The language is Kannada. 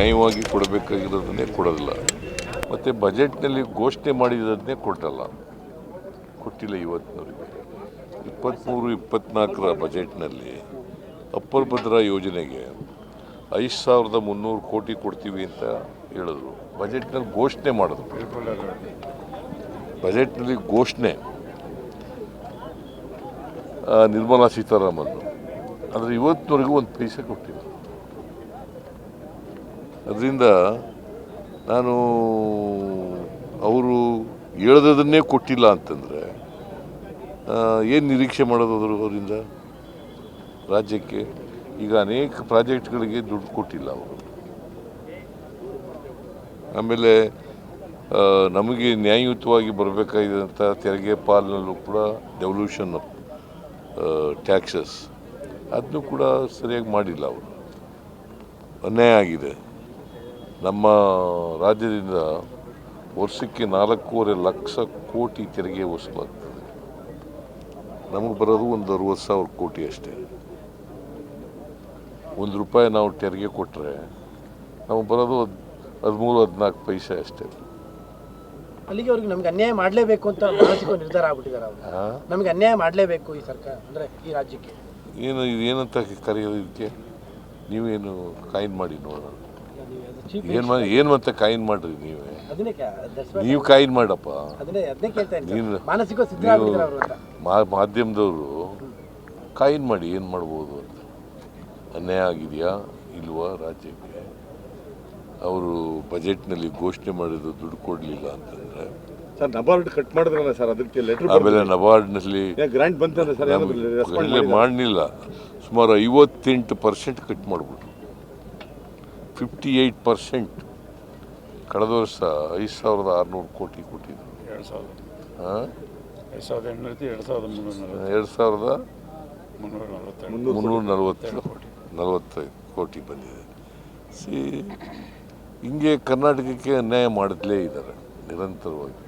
ನ್ಯಾಯವಾಗಿ ಕೊಡಬೇಕಾಗಿರೋದನ್ನೇ ಕೊಡೋದಿಲ್ಲ. ಮತ್ತು ಬಜೆಟ್ನಲ್ಲಿ ಘೋಷಣೆ ಮಾಡಿರೋದನ್ನೇ ಕೊಟ್ಟಲ್ಲ. ಕೊಟ್ಟಿಲ್ಲ ಇವತ್ತಿನವರಿಗೆ. ಇಪ್ಪತ್ತ್ಮೂರು ಇಪ್ಪತ್ತ್ನಾಲ್ಕರ ಬಜೆಟ್ನಲ್ಲಿ ಅಪ್ಪರ್ ಭದ್ರಾ ಯೋಜನೆಗೆ ಐದು ಸಾವಿರದ ಮುನ್ನೂರು ಕೋಟಿ ಕೊಡ್ತೀವಿ ಅಂತ ಹೇಳಿದ್ರು. ಬಜೆಟ್ನಲ್ಲಿ ಘೋಷಣೆ ಮಾಡಿದ್ರು. ಬಜೆಟ್ನಲ್ಲಿ ಘೋಷಣೆ. ನಿರ್ಮಲಾ ಸೀತಾರಾಮನ್. ಆದರೆ ಇವತ್ತಿನವರೆಗೂ ಒಂದು ಪೈಸೆ ಕೊಟ್ಟಿಲ್ಲ. ಅದರಿಂದ ನಾನು ಅವರು ಹೇಳ್ದದನ್ನೇ ಕೊಟ್ಟಿಲ್ಲ ಅಂತಂದರೆ ಏನು ನಿರೀಕ್ಷೆ ಮಾಡೋದು ಅದರ ಅವರಿಂದ? ರಾಜ್ಯಕ್ಕೆ ಈಗ ಅನೇಕ ಪ್ರಾಜೆಕ್ಟ್ಗಳಿಗೆ ದುಡ್ಡು ಕೊಟ್ಟಿಲ್ಲ ಅವರು. ಆಮೇಲೆ ನಮಗೆ ನ್ಯಾಯಯುತವಾಗಿ ಬರಬೇಕಾಗಿದ್ದಂಥ ತೆರಿಗೆ ಪಾಲಿನಲ್ಲೂ ಕೂಡ ಡೆವಲ್ಯೂಷನ್ ಆಫ್ ಟ್ಯಾಕ್ಸಸ್ ಅದನ್ನು ಕೂಡ ಸರಿಯಾಗಿ ಮಾಡಿಲ್ಲ ಅವರು. ಅನ್ಯಾಯ ಆಗಿದೆ. ನಮ್ಮ ರಾಜ್ಯದಿಂದ ವರ್ಷಕ್ಕೆ ನಾಲ್ಕೂವರೆ ಲಕ್ಷ ಕೋಟಿ ತೆರಿಗೆ ವಸೂಲಾಗ್ತದೆ. ನಮಗೆ ಬರೋದು ಒಂದು ಅರುವತ್ತು ಸಾವಿರ ಕೋಟಿ ಅಷ್ಟೇ. ಒಂದು ರೂಪಾಯಿ ನಾವು ತೆರಿಗೆ ಕೊಟ್ಟರೆ ನಮಗೆ ಬರೋದು ಹದ್ ಹದಿಮೂರು ಹದಿನಾಲ್ಕು ಪೈಸೆ ಅಷ್ಟೇ. ಅಲ್ಲಿಗೆ ಅವ್ರಿಗೆ ನಮ್ಗೆ ಅನ್ಯಾಯ ಮಾಡಲೇಬೇಕು ಅಂತ ಮಾನಸಿಕ ನಿರ್ಧಾರ ಆಗ್ಬಿಟ್ಟಿದ್ದಾರೆ ಅವರು? ನಮಗೆ ಅನ್ಯಾಯ ಮಾಡಲೇಬೇಕು ಈ ಸರ್ಕಾರ ಅಂದ್ರೆ ಈ ರಾಜ್ಯಕ್ಕೆ. ಏನು ಇದು ಏನಂತ ಕರೆಯೋದಕ್ಕೆ ಇದಕ್ಕೆ? ನೀವೇನು ಕಾಯಿನ್ ಮಾಡಿ ನೋಡೋಣ. ಏನು ಮಾಡಿ ಏನು ಮತ್ತೆ ಕಾಯಿನ್ ಮಾಡ್ರಿ ನೀವೇ? ನೀವು ಕಾಯಿನ್ ಮಾಡಪ್ಪ. ನೀನು-. ನೀವು ಅವರು ಅಂತ. ಮಾಧ್ಯಮದವರು ಕಾಯಿನ್ ಮಾಡಿ ಏನು ಮಾಡ್ಬೋದು ಅಂತ. ಅನ್ಯಾಯ ಆಗಿದೆಯಾ? ಇಲ್ವಾ ರಾಜ್ಯಕ್ಕೆ? ಅವರು ಬಜೆಟ್ನಲ್ಲಿ ಘೋಷಣೆ ಮಾಡಿದ್ರು ದುಡ್ಡು ಕೊಡಲಿಲ್ಲ ಅಂತಂದ್ರೆ. ಸರ್ ನಬಾರ್ಡ್ ಕಟ್ ಮಾಡಿದ್ರಲ್ಲ ಸರ್ ಅದಕ್ಕೆ ಲೆಟರ್ ಆಮೇಲೆ ನಬಾರ್ಡ್ನಲ್ಲಿ ಗ್ರಾಂಟ್ ಬಂತಂದ್ರೆ ಸರ್ ಮಾಡಲಿಲ್ಲ. ಸುಮಾರು ಐವತ್ತೆಂಟು ಪರ್ಸೆಂಟ್ ಕಟ್ ಮಾಡಿಬಿಟ್ರು. ಫಿಫ್ಟಿ ಏಯ್ಟ್ ಪರ್ಸೆಂಟ್ ಕಳೆದ ವರ್ಷ ಐದು ಸಾವಿರದ ಆರುನೂರು ಕೋಟಿ ಕೊಟ್ಟಿದ್ರು. ಎರಡು ಸಾವಿರದ ಹಾಂ ಎರಡು ಸಾವಿರದ ಎಂಟುನೂರ ಎರಡು ಸಾವಿರದ ಮುನ್ನೂರ ನಲವತ್ತು ಎರಡು ಸಾವಿರದ ಮುನ್ನೂರ ನಲವತ್ತೆರಡು ಮುನ್ನೂರ ನಲವತ್ತು ನಲವತ್ತೈದು ಕೋಟಿ ಬಂದಿದೆ. ಸಿ ಹಿಂಗೆ ಕರ್ನಾಟಕಕ್ಕೆ ಅನ್ಯಾಯ ಮಾಡಲೇ ಇದ್ದಾರೆ ನಿರಂತರವಾಗಿ.